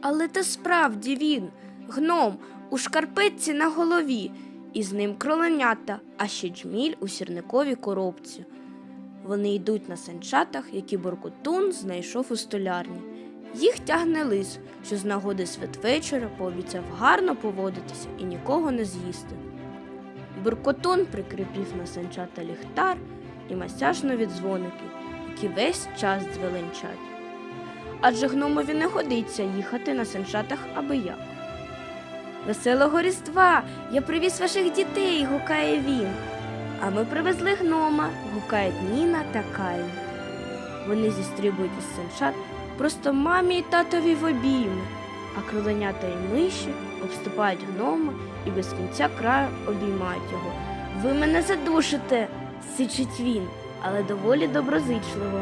Але то справді він, гном, у шкарпетці на голові, і з ним кроленята, а ще джміль у сірниковій коробці. Вони йдуть на санчатах, які Боркутун знайшов у столярні. Їх тягне лис, що з нагоди святвечора пообіцяв гарно поводитися і нікого не з'їсти. Буркотун прикріпів на санчата ліхтар і масяжнові дзвоники, які весь час дзвеленчать. Адже гномові не годиться їхати на санчатах аби як. Веселого Різдва! Я привіз ваших дітей, гукає він. А ми привезли гнома, гукають Ніна та Кай. Вони зістрибують із санчат просто мамі і татові в обійми, а кроленята і миші обступають гнома і без кінця краю обіймають його. Ви мене задушите, сичить він, але доволі доброзичливо.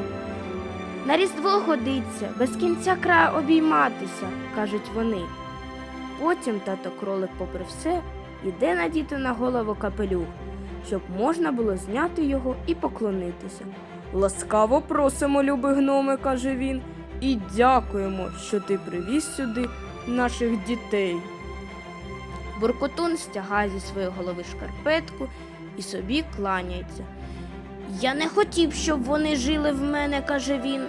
На різдво годиться, без кінця краю обійматися, кажуть вони. Потім тато кролик, попри все, іде надіти на голову капелюх, щоб можна було зняти його і поклонитися. Ласкаво просимо, любий гноме, каже він, і дякуємо, що ти привіз сюди наших дітей. Буркотун стягає зі своєї голови шкарпетку і собі кланяється. Я не хотів, щоб вони жили в мене, каже він.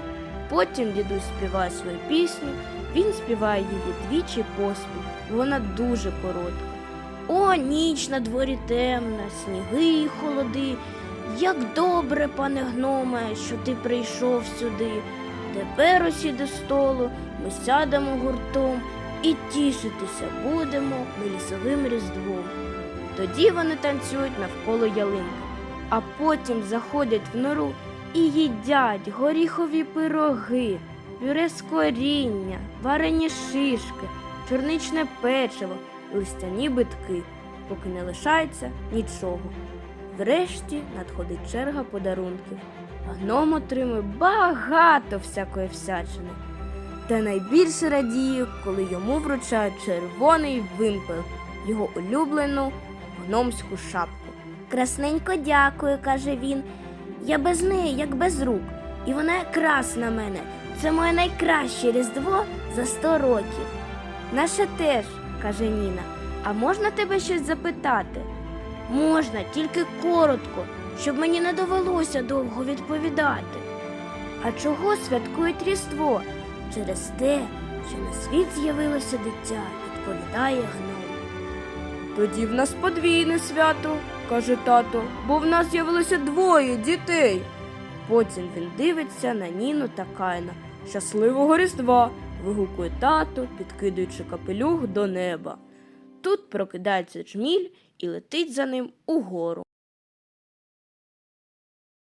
Потім дідусь співає свою пісню, він співає її двічі поспіль, вона дуже коротка. О, ніч на дворі темна, сніги й холоди. Як добре, пане гноме, що ти прийшов сюди. Тепер усі до столу, ми сядемо гуртом і тішитися будемо ми лісовим різдвом. Тоді вони танцюють навколо ялинки, а потім заходять в нору і їдять горіхові пироги, пюре з коріння, варені шишки, чорничне печиво, листяні битки, поки не лишається нічого. Врешті надходить черга подарунків. а Гном отримує багато всякої всячини. Та найбільше радіє, коли йому вручають червоний вимпел, його улюблену гномську шапку. Красненько дякую, каже він. Я без неї, як без рук, і вона якраз на мене. Це моє найкраще різдво за сто років. Наше теж, каже Ніна. А можна тебе щось запитати? Можна, тільки коротко, щоб мені не довелося довго відповідати. А чого святкують Різдво? Через те, що на світ з'явилося дитя, відповідає гном. Тоді в нас подвійне свято, каже тато, бо в нас з'явилося двоє дітей. Потім він дивиться на Ніну та Кайна. Щасливого Різдва. вигукує тато, підкидуючи капелюх до неба. Тут прокидається джміль і летить за ним угору.